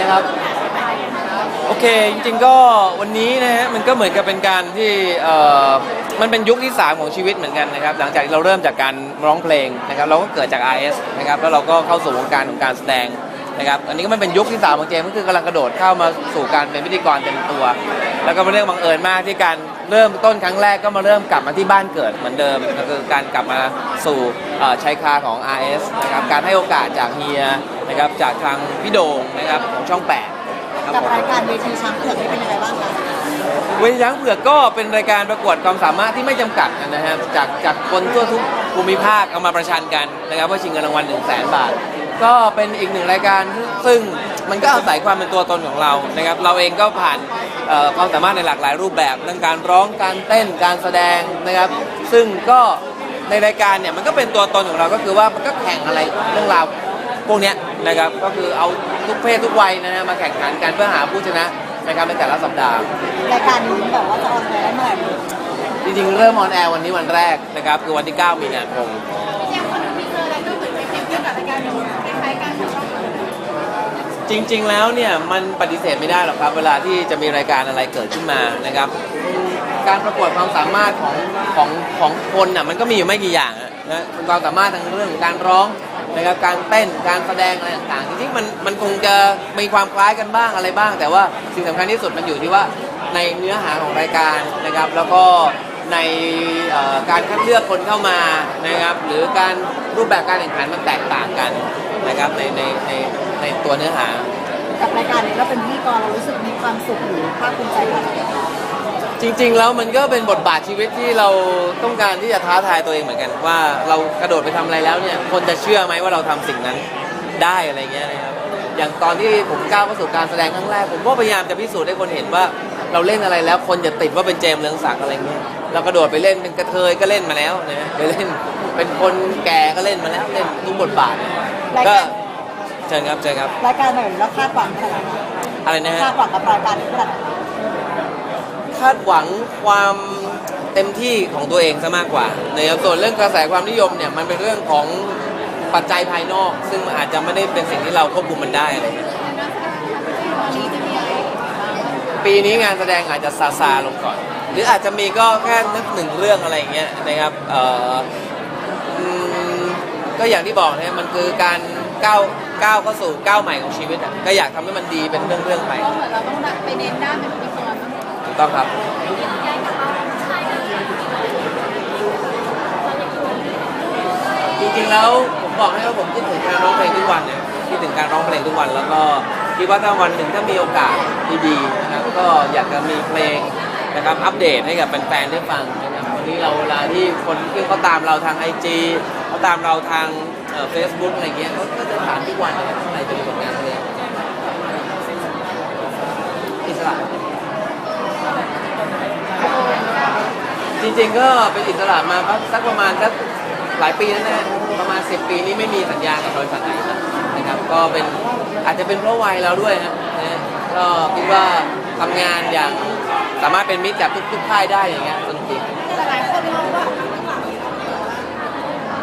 นะครับ โอเค จริงๆก็วันนี้นะฮะมันก็เหมือนกับเป็นการที่เอ่อมันเป็นยุคที่ 3 ของชีวิตเหมือนกันนะครับ หลังจากที่เราเริ่มจากการร้องเพลงนะครับ เราก็เกิดจาก RS นะครับแล้วเราก็เข้าสู่วงการของการแสดงนะครับ อันนี้ก็มันเป็นยุคที่ 3 ของเจมส์ก็คือกำลังกระโดดเข้ามาสู่การเป็นพิธีกรเต็มตัว แล้วก็เป็นเรื่องบังเอิญมากที่การเริ่มต้นครั้งแรกก็มาเริ่มกลับมาที่บ้านเกิดเหมือนเดิมก็คือการกลับมาสู่เอ่อชายคาของ RS นะครับการให้โอกาสจากเฮีย นะครับจากทางพี่โดงนะครับของช่อง8ครับกับผมรายการเวทีช้างเผือกนี่เป็นยังไงบ้างคะเวทีช้างเผือกก็เป็นรายการประกวดความสามารถที่ไม่จำกัดนะครับจากจากคนทั่วทุกภูมิภาคเอามาประชันกันนะครับเพื่อชิงเงินรางวัล1 0 0 0 0แบาท ก็เป็นอีกหนึ่งรายการซึ่งมันก็อาศัยความเป็นตัวตนของเรานะครับเราเองก็ผ่านเอ่อความสามารถในหลากหลายรูปแบบเรื่องการร้องการเต้นการแสดงนะครับ ซึ่งก็ในรายการเนี่ยมันก็เป็นตัวตนของเราก็คือว่ามันก็แข่งอะไรเรื่องราว พวกเนี้ยนะครับก็คือเอาทุกเพศทุกวัยนะฮะมาแข่งขันกันเพื่อหาผู้ชนะนะครับในแต่ละสัปดาห์ รายการนี้แบบว่าจะออนแอร์เมื่อไหร่จริงๆ เริ่มออนแอร์วันนี้วันแรกนะครับคือวันที่ 9 มีนาคมอย่างคนที่เจออะไรก็เหมือนไปเปรียบเทียบกับรายการนี้คล้ายๆกันของช่องอื่นจริง ๆ แล้วเนี่ยมันปฏิเสธไม่ได้หรอกครับ เวลาที่จะมีรายการอะไรเกิดขึ้นมานะครับอืมการประกวดความสามารถของของของคนน่ะมันก็มีอยู่ไม่กี่อย่างอะนะความสามารถทางเรื่องของการร้อง นะครับการเต้นการแสดงอะไรต่างๆจริงๆมันมันคงจะมีความคล้ายกันบ้างอะไรบ้าง แต่ว่าสิ่งสำคัญที่สุดมันอยู่ที่ว่าในเนื้อหาของรายการนะครับ แล้วก็ในเอ่อการคัดเลือกคนเข้ามานะครับหรือการรูปแบบการแข่งขันมันแตกต่างกันนะครับในในในในตัวเนื้อหา กับรายการนี้เราเป็นพิธีกรเรารู้สึกมีความสุขหรือภาคภูมิใจขนาดไหน จริง ๆ แล้วมันก็เป็นบทบาทชีวิตที่เราต้องการที่จะท้าทายตัวเองเหมือนกัน ว่าเรากระโดดไปทำอะไรแล้วเนี่ยคนจะเชื่อไหมว่าเราทำสิ่งนั้นได้อะไรเงี้ยนะครับอย่างตอนที่ผมก้าวเข้าสู่การแสดงครั้งแรกผมก็พยายามจะพิสูจน์ให้คนเห็นว่าเราเล่นอะไรแล้ว คนจะติดว่าเป็นเจมส์เรืองศักดิ์อะไรเงี้ยเรากระโดดไปเล่นเป็นกระเทยก็เล่นมาแล้วนะไปเล่นเป็นคนแก่ก็เล่นมาแล้วเล่นทุกบทบาทก็เชิญครับเชิญครับรายการไหนเราคาดหวังขนาดไหนอะไรนะฮะ คาดหวังกับรายการนี้ขนาดไหนคาดหวังความเต็มที่ของตัวเองซะมากกว่าในส่วนเรื่องกระแสความนิยมเนี่ยมันเป็นเรื่องของปัจจัยภายนอก ซึ่งมันอาจจะไม่ได้เป็นสิ่งที่เราควบคุมมันได้อะไรเงี้ยปีนี้งานแสดงอาจจะซาซาลงก่อน หรืออาจจะมีก็แค่นึกหนึ่งเรื่องอะไรอย่างเงี้ยนะครับเอ่ออืมก็อย่างที่บอกนะมันคือการก้าวก้าวเข้าสู่ก้าวใหม่ของชีวิตอะก็อยากทำให้มันดีเป็นเรื่องๆไป ก็เหมือนเราต้องไปเน้นด้านเป็นพิธีกร ต้องครับ จริงๆแล้วผมบอกให้ว่าผมคิดถึงการร้องเพลงทุกวันเนี่ยคิดถึงการร้องเพลงทุกวัน แล้วก็คิดว่าถ้าวันหนึ่งถ้ามีโอกาสดีๆนะครับก็อยากจะมีเพลงนะครับอัปเดตให้กับแฟนๆได้ฟังนะครับวันนี้เราเวลาที่คนที่เขาตามเราทางไอจีเขาตามเราทางเฟซบุ๊กอะไรเงี้ยเขาก็จะถามทุกวันอะไรจะมีผลงานเพลงอิสระ จริงๆก็เป็นอิสระมาสักประมาณสักหลายปีแล้วนะประมาณ 10 ปีนี้ไม่มีสัญญากับบริษัทไหนนะครับ ก็เป็นอาจจะเป็นเพราะวัยเราด้วยนะก็คิดว่าทำงานอย่างสามารถเป็นมิตรกับทุกๆค่ายได้อย่างเงี้ยสนุกดีแต่หลายคนมองว่า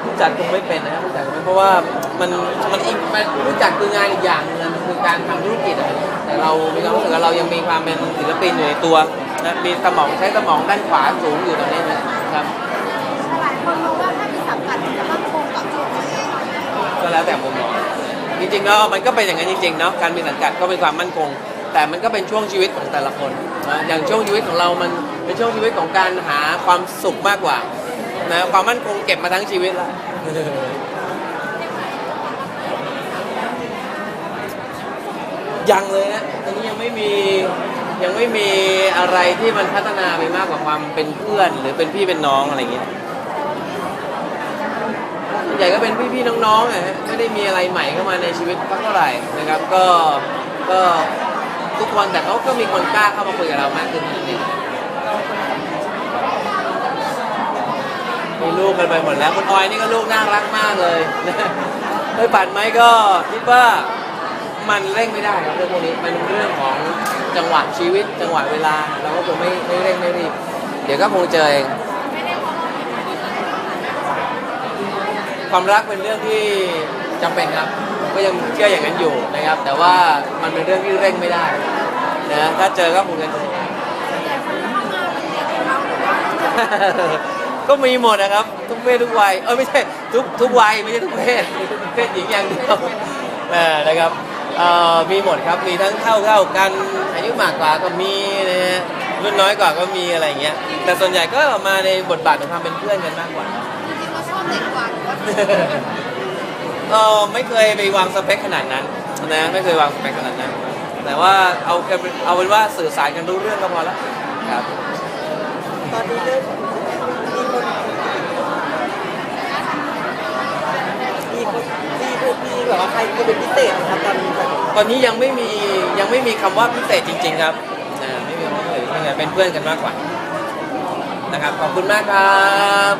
ผู้จัดคงไม่เป็นนะครับผู้จัดคงไม่เพราะว่ามันมันอีกมันผู้จัดคืองานอีกอย่างหนึงคือการทำธุรกิจอะแต่เรามีความรู้สึกว่าเรายังมีความเป็นศิลปินอยู่ในตัว นะมีสมองใช้สมองด้านขวาสูงอยู่ตรงนี้นะครับหลายคนมองว่าถ้ามีสังกัดจะมั่นคงกับตัวเองก็แล้วแต่มุมมองจริงๆก็มันก็เป็นอย่างนั้นจริงๆเนาะการมีสังกัดก็เป็นความมั่นคง แต่มันก็เป็นช่วงชีวิตของแต่ละคนนะอย่างช่วงชีวิตของเรามันเป็นช่วงชีวิตของการหาความสุขมากกว่านะความมั่นคงเก็บมาทั้งชีวิตแล้วยังเลยนะตอนนี้ยังไม่มี ยังไม่มีอะไรที่มันพัฒนาไปมากกว่าความเป็นเพื่อน หรือเป็นพี่เป็นน้องอะไรอย่างเงี้ยส่วนใหญ่ก็เป็นพี่ๆน้องๆอะฮะไม่ได้มีอะไรใหม่เข้ามาในชีวิตสักเท่าไหร่นะครับ ก็ก็ทุกคนแต่เขาก็มีคนกล้าเข้ามาคุยกับเรามากขึ้นนั่นเองมีลูกกันไปหมดแล้วคุณออยนี่ก็ลูกน่ารักมากเลยเฮ้ยปัดไหมก็คิดว่ามันเร่งไม่ได้ครับเรื่องพวกนี้มันเรื่องของ จังหวะชีวิตจังหวะเวลา เราก็คงไม่ไม่เร่งไม่รีบเดี๋ยวก็คงเจอเอง ความรักเป็นเรื่องที่จำเป็นครับ ก็ยังเชื่ออย่างนั้นอยู่นะครับ แต่ว่ามันเป็นเรื่องที่เร่งไม่ได้นะถ้าเจอก็คงจะก็มีหมดนะครับ ทุกเพศทุกวัยเออไม่ใช่ทุกทุกวัยไม่ใช่ทุกเพศเพศหญิงอย่างเดียวอ่านะครับ เอ่อมีหมดครับมีทั้งเท่าเท่ากันอายุมากกว่าก็มีนะฮะรุ่นน้อยกว่าก็มีอะไรอย่างเงี้ยแต่ส่วนใหญ่ก็มาในบทบาทของความเป็นเพื่อนกันมากกว่า จริงๆเราชอบเด็กกว่าหรือว่าเออไม่เคยไปวางสเปคขนาดนั้นนะไม่เคยวางสเปคขนาดนั้น แต่ว่าเอากันเป็นเอาเป็นว่าสื่อสารกันรู้เรื่องก็พอแล้วครับตอนนี้เริ่มมีคนมีคนมีคนมีแบบว่าใครคนเป็นพิเศษนะครับตอนนี้แบบ ตอนนี้ยังไม่มียังไม่มีคำว่าพิเศษจริง ๆ ครับอ่าไม่มีคำว่าพิเศษจริงๆเป็นเพื่อนกันมากกว่านะครับขอบคุณมากครับ